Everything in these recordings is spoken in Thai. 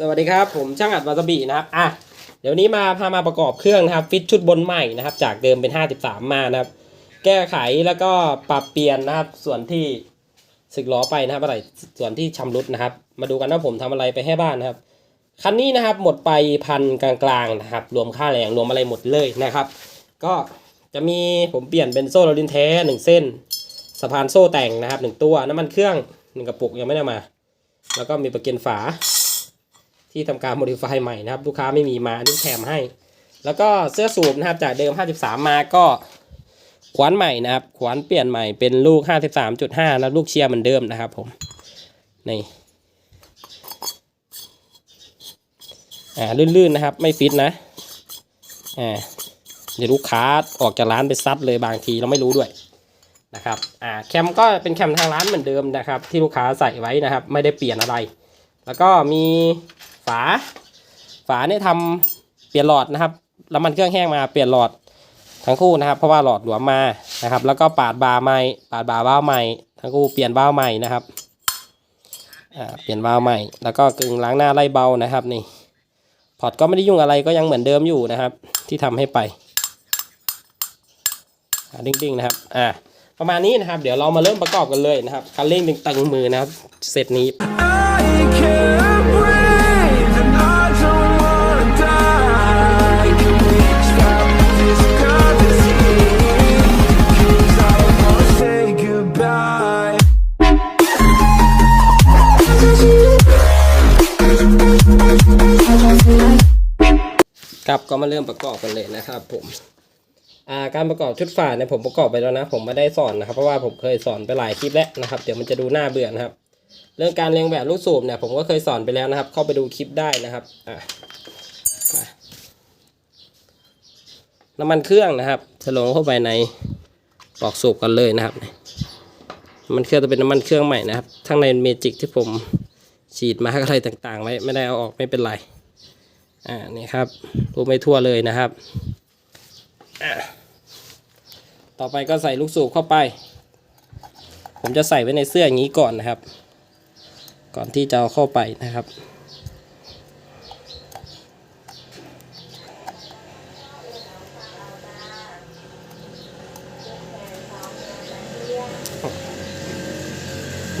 สวัสดีครับ ผมช่างอัดวาซาบินะครับอะเดี๋ยวนี้มาพามาประกอบเครื่องนะครับฟิตชุดบนใหม่นะครับ จากเดิมเป็น 53 มานะครับ แก้ไขแล้วก็ปรับเปลี่ยนนะครับ ส่วนที่สึกล้อไปนะครับอะไรส่วนที่ชำรุดนะครับ มาดูกันว่าผมทำอะไรไปให้บ้านนะครับคันนี้นะครับหมดไปพันกลางๆนะครับ รวมค่าแรงรวมอะไรหมดเลยนะครับ ก็จะมีผมเปลี่ยนเป็นโซ่โรลินแท้หนึ่งเส้นสะพานโซ่แต่งนะครับหนึ่งตัวน้ำมันเครื่องหนึ่งกระปุกยังไม่ได้มา แล้วก็มีประกันฝา ที่ทำการโมดิฟายใหม่นะครับ ลูกค้าไม่มีมาอันนี่แถมให้ แล้วก็เสื้อสูบนะครับจากเดิม 53 มาก็ขวานใหม่นะครับ ขวานเปลี่ยนใหม่เป็นลูก 53.5แล้วลูกเชียร์เหมือนเดิมนะครับผมนี่อ่าลื่นๆนะครับ ไม่ฟิตนะอ่าเดี๋ยวลูกค้าออกจากร้านไปซัดเลยบางทีเราไม่รู้ด้วยนะครับอ่าแคมก็เป็นแคมทางร้านเหมือนเดิมนะครับ ที่ลูกค้าใส่ไว้นะครับ ไม่ได้เปลี่ยนอะไร แล้วก็มี ฝา ฝาเนี่ยทำเปลี่ยนหลอดนะครับแล้วมันเครื่องแห้งมาเปลี่ยนหลอดทั้งคู่นะครับเพราะว่าหลอดหลวมมานะครับ แล้วก็ปาดบาใหม่ปาดบาร์บ้าวใหม่ ทั้งคู่เปลี่ยนบ้าวใหม่นะครับอ่าเปลี่ยนบ้าวใหม่ แล้วก็กึ่งล้างหน้าไล่เบานะครับนี่ พอร์ตก็ไม่ได้ยุ่งอะไรก็ยังเหมือนเดิมอยู่นะครับ ที่ทำให้ไปดิ้งๆนะครับ อ่า ประมาณนี้นะครับ เดี๋ยวเรามาเริ่มประกอบกันเลยนะครับคันเร่งตึงๆมือนะครับ เสร็จนี้ ก็มาเริ่มประกอบกันเลยนะครับ ผมอ่าการประกอบชุดฝาเนี่ยผมประกอบไปแล้วนะ ผมไม่ได้สอนนะครับ เพราะว่าผมเคยสอนไปหลายคลิปแล้วนะครับ เดี๋ยวมันจะดูน่าเบื่อนะครับ เรื่องการเรียงแบบลูกสูบเนี่ยผมก็เคยสอนไปแล้วนะครับ เข้าไปดูคลิปได้นะครับอะมาน้ำมันเครื่องนะครับจะลงเข้าไปในปลอกสูบกันเลยนะครับน้ำมันเครื่องจะเป็นน้ำมันเครื่องใหม่นะครับทั้งในเมจิกที่ผมฉีดมาอะไรต่างๆไว้ไม่ได้เอาออกไม่เป็นไร อ่านี่ครับรูปไม่ทั่วเลยนะครับ ต่อไปก็ใส่ลูกสูบเข้าไป ผมจะใส่ไว้ในเสื้ออย่างนี้ก่อนนะครับ ก่อนที่จะเอาเข้าไปนะครับ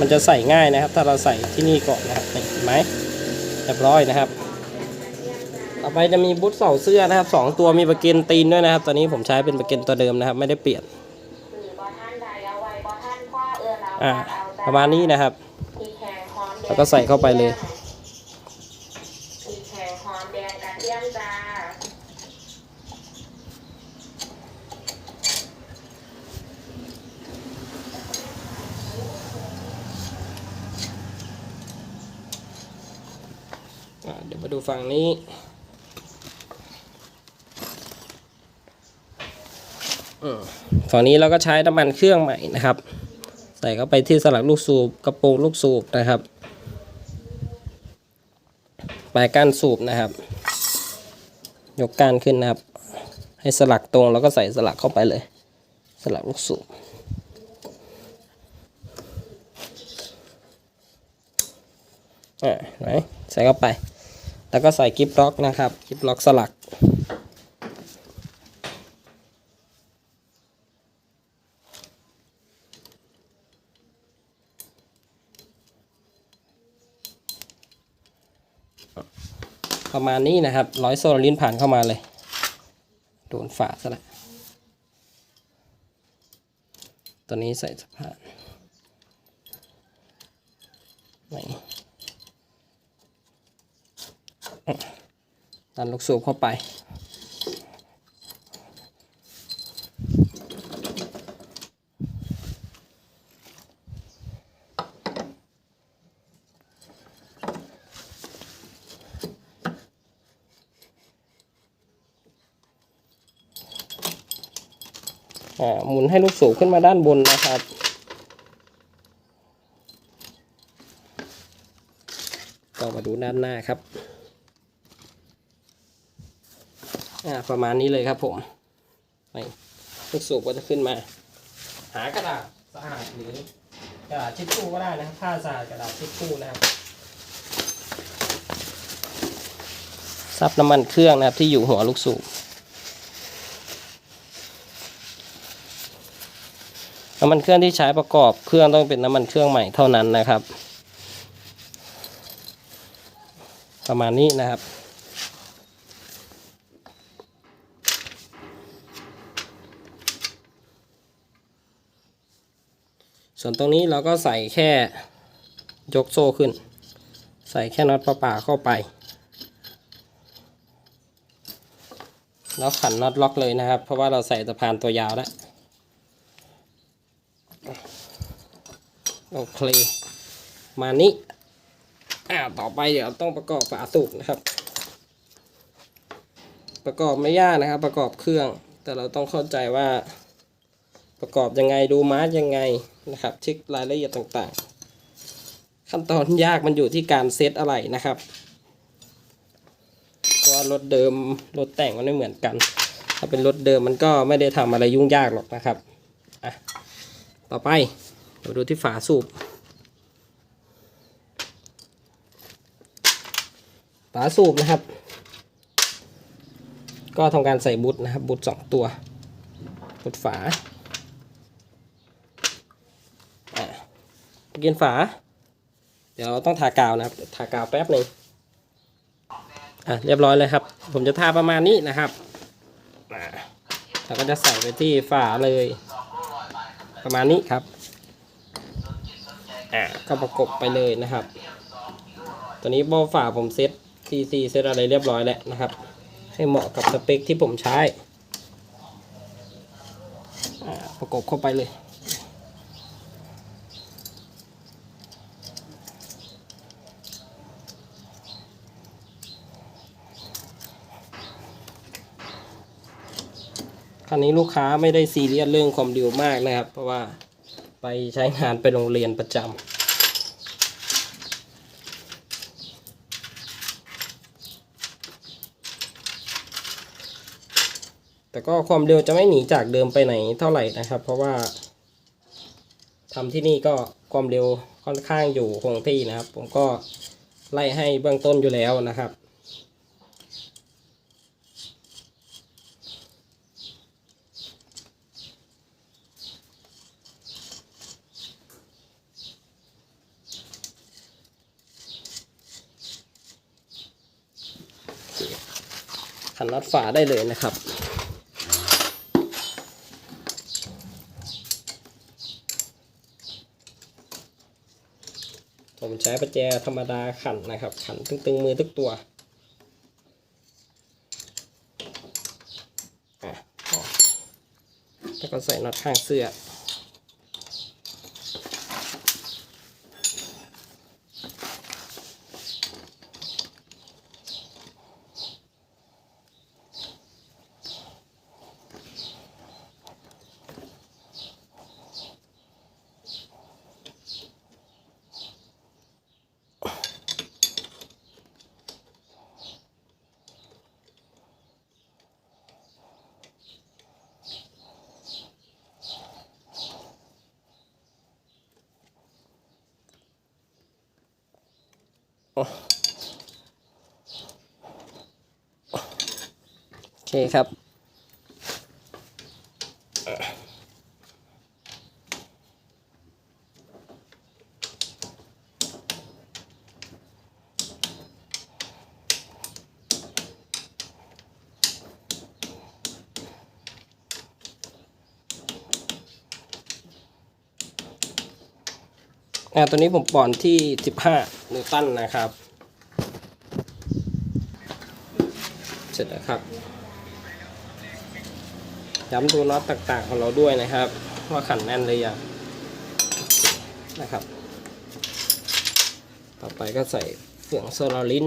มันจะใส่ง่ายนะครับ ถ้าเราใส่ที่นี่ก่อนนะครับเห็นไหมเรียบร้อยนะครับ ต่อไปจะมีบุ๊ทเสาเสื้อนะครับสองตัวมีประเกันตีนด้วยนะครับ ตอนนี้ผมใช้เป็นประเกันตัวเดิมนะครับ ไม่ได้เปลี่ยนอ่าประมาณนี้นะครับ แล้วก็ใส่เข้าไปเลยเดี๋ยวมาดูฝั่งนี้อืม ฝั่งนี้เราก็ใช้น้ำมันเครื่องใหม่นะครับ ใส่เข้าไปที่สลักลูกสูบกระโปรงลูกสูบนะครับปลายก้านสูบนะครับ ยกก้านขึ้นนะครับ ให้สลักตรงแล้วก็ใส่สลักเข้าไปเลย สลักลูกสูบอ่าหนไหนใส่เข้าไป แล้วก็ใส่กิฟล็อกนะครับกิฟล็อกสลัก ประมาณนี้นะครับร้อยโซลลินผ่านเข้ามาเลย โดนฝาซะละตัวนี้ใส่สะพานไหนดันลูกสูบเข้าไป หมุนให้ลูกสูบขึ้นมาด้านบนนะครับ ก็มาดูด้านหน้าครับประมาณนี้เลยครับผมลูกสูบก็จะขึ้นมา หากระดาษสะอาดหรือกระดาษชิชชู่ก็ได้นะครับผ้าสะอาดกระดาษชิชชู่นะครับซับน้ำมันเครื่องนะครับที่อยู่หัวลูกสูบ น้ำมันเครื่องที่ใช้ประกอบเครื่องต้องเป็นน้ำมันเครื่องใหม่เท่านั้นนะครับ ประมาณนี้นะครับ ส่วนตรงนี้เราก็ใส่แค่ยกโซ่ขึ้น ใส่แค่น็อตประปาเข้าไป แล้วขันน็อตล็อกเลยนะครับ เพราะว่าเราใส่สะพานตัวยาวแล้ว โอ เค มานี้อ่าต่อไปเดี๋ยวต้องประกอบฝาสูบนะครับ ประกอบไม่ยากนะครับ ประกอบเครื่อง แต่เราต้องเข้าใจว่า ประกอบยังไงดูมาร์กยังไงนะครับเช็ครายละเอียดต่างๆ ขั้นตอนยากมันอยู่ที่การเซตอะไรนะครับเพราะว่ารถเดิมรถแต่งมันไม่เหมือนกัน ถ้าเป็นรถเดิมมันก็ไม่ได้ทำอะไรยุ่งยากหรอกนะครับอะต่อไป เราดูที่ฝาสูบฝาสูบนะครับ ก็ทำการใส่บุตนะครับ บุตสองตัว บุตฝาอะเกียนฝา เดี๋ยวเราต้องทากาวนะครับทากาวแป๊บหนึ่งอะเรียบร้อยเลยครับ ผมจะทาประมาณนี้นะครับเราก็จะใส่ไปที่ฝาเลย ประมาณนี้ครับ อะก็ประกบไปเลยนะครับ ตัวนี้โบฝาผมเซ็ต CC เซ็ตอะไรเรียบร้อยแล้วนะครับ ให้เหมาะกับสเปคที่ผมใช้ประกบเข้าไปเลยคราวนี้ลูกค้าไม่ได้ซีเรียสเรื่องความเร็วมากนะครับ เพราะว่า ไปใช้งานไปโรงเรียนประจำแต่ก็ความเร็วจะไม่หนีจากเดิมไปไหนเท่าไหร่นะครับ เพราะว่าทำที่นี่ก็ความเร็วค่อนข้างอยู่คงที่นะครับ ผมก็ไล่ให้เบื้องต้นอยู่แล้วนะครับ ขันน็อตฝาได้เลยนะครับ ผมใช้ประแจธรรมดาขันนะครับ ขันตึงๆมือทุกตัวแล้วก็ใส่น็อตข้างเสื้อ คครับ อ่าตัวนี้ผมปอนที่ 15 นิวตันนะครับ เสร็จแล้วครับ ย้ำดูน็อตต่างๆของเราด้วยนะครับ ว่าขันแน่นเลยอยังนะครับ ต่อไปก็ใส่เฟืองโซลาริน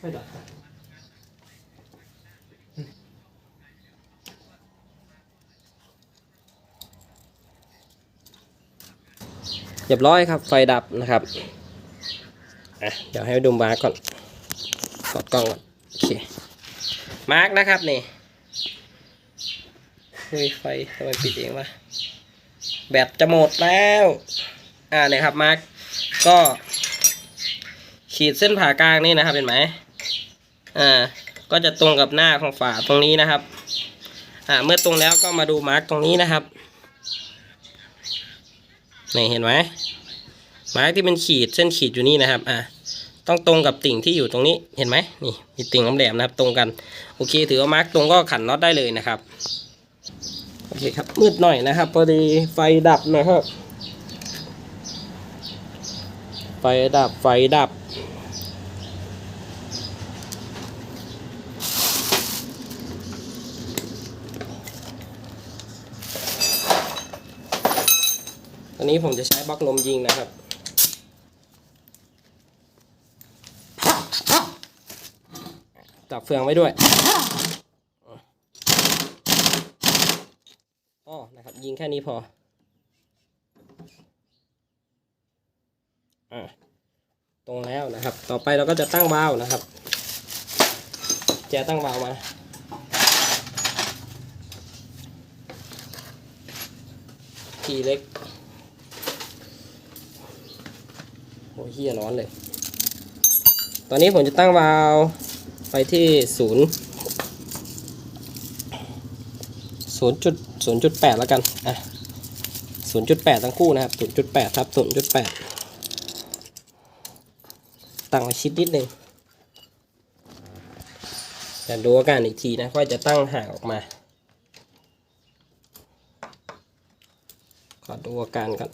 ไม่ดับครับ เรียบร้อยครับไฟดับนะครับอะเดี๋ยวให้ดูมาร์กก่อนกดกล้องก่อนโอเคมาร์กนะครับนี่เฮ้ยไฟทำไมปิดเองวะแบตจะหมดแล้วอ่าเนี่ยครับมาร์กก็ ขีดเส้นผ่ากลางนี่นะครับเห็นไหมอ่าก็จะตรงกับหน้าของฝาตรงนี้นะครับ อ่า เมื่อตรงแล้วก็มาดูมาร์กตรงนี้นะครับ นี่เห็นไหมมาร์กที่เป็นขีดเส้นขีดอยู่นี่นะครับอ่าต้องตรงกับติ่งที่อยู่ตรงนี้เห็นไหมนี่มีติ่งแหลมนะครับตรงกันโอเค ถือว่ามาร์กตรงก็ขันน็อตได้เลยนะครับโอเคครับมืดหน่อยนะครับพอดีไฟดับนะครับ ไฟดับไฟดับ ตอนนี้ผมจะใช้บล็อกลมยิงนะครับจับเฟืองไว้ด้วยอ๋อนะครับ ยิงแค่นี้พออ่าตรงแล้วนะครับ ต่อไปเราก็จะตั้งวาล์วนะครับ แจตั้งวาล์วมาทีเล็ก โอ้เฮียร้อนเลย ตอนนี้ผมจะตั้งวาล์วไปที่ศูนย์ศูนย์จุดศูนย์จุดแปดแล้วกันอะศูนย์จุดแปดทั้งคู่นะครับศูนย์จุดแปดครับศูนย์จุดแปดตั้งไว้ชิดนิดนึงแต่ดูอาการอีกทีนะว่าจะตั้งห่างออกมาขอดูอาการก่อน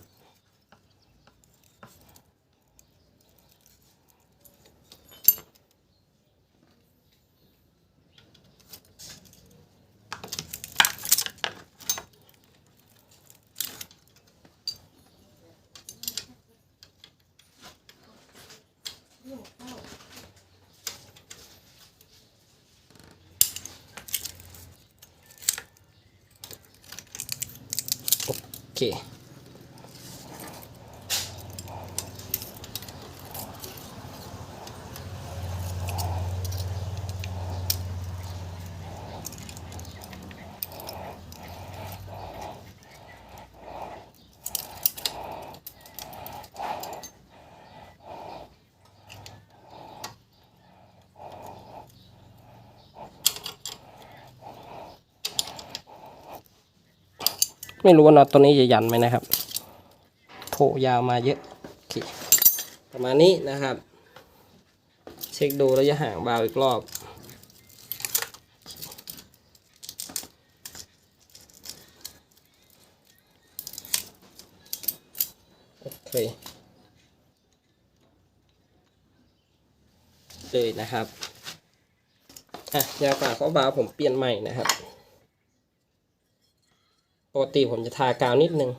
โไม่รู้ว่าน็อตตัวนี้จะยันไหมนะครับโผล่ยาวมาเยอะโอเคประมาณนี้นะครับ เช็คดูระยะห่างบาวอีกรอบโอเคเลยนะครับอะยาวกว่าเขาบาวผมเปลี่ยนใหม่นะครับ ปกติผมจะทากาวนิดนึง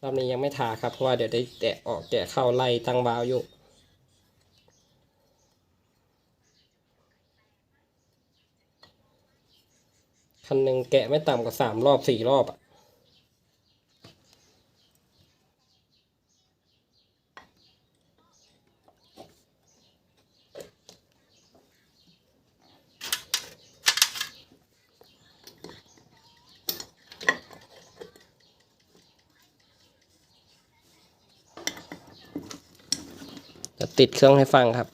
รอบนี้ยังไม่ทาครับเพราะว่าเดี๋ยวได้แตะออกแกะเข้าไล่ตั้งวาล์วอยู่คันหนึ่งแกะไม่ต่ำกว่าสามรอบสี่รอบอะ จะติดเครื่องให้ฟังครับ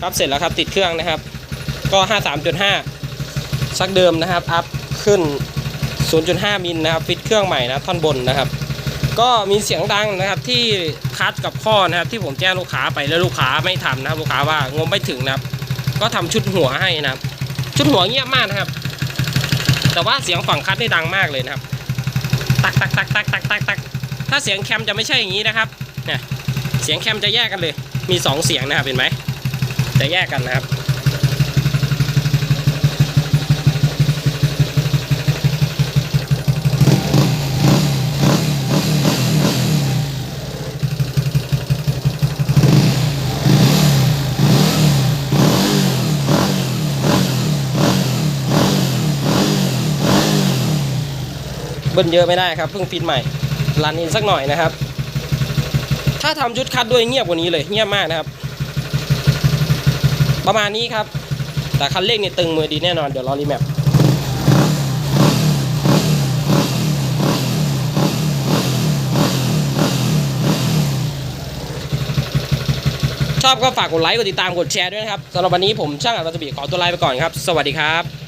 ครับเสร็จแล้วครับติดเครื่องนะครับ ก็ 53.5 ชักเดิมนะครับ อัพขึ้น 0.5 มิลนะครับ ฟิตเครื่องใหม่นะท่อนบนนะครับ ก็มีเสียงดังนะครับที่คัดกับข้อนะครับ ที่ผมแจ้งลูกค้าไปแล้วลูกค้าไม่ทำนะครับ ลูกค้าว่างมไม่ถึงนะครับ ก็ทำชุดหัวให้นะครับ ชุดหัวเงียบมากนะครับ แต่ว่าเสียงฝั่งคัดนี่ดังมากเลยนะครับ ตักตักตักตักตักตักตักถ้าเสียงแคมจะไม่ใช่อย่างนี้นะครับเนี่ยเสียงแคมจะแยกกันเลย มีสองเสียงนะครับเห็นไหมจะแยกกันนะครับ เบิ้ลเยอะไม่ได้ครับเพิ่งฟิตใหม่รันอินสักหน่อยนะครับ ถ้าทำชุดคัดด้วยเงียบกว่านี้เลยเงียบมากนะครับ ประมาณนี้ครับ แต่คันเร่งเนี่ยตึงมือดีแน่นอนเดี๋ยวรอรีแมปชอบก็ฝากกดไลค์กดติดตามกดแชร์ด้วยนะครับสำหรับวันนี้ผมช่างอัดวัตบีขอตัวลาไปก่อนครับ สวัสดีครับ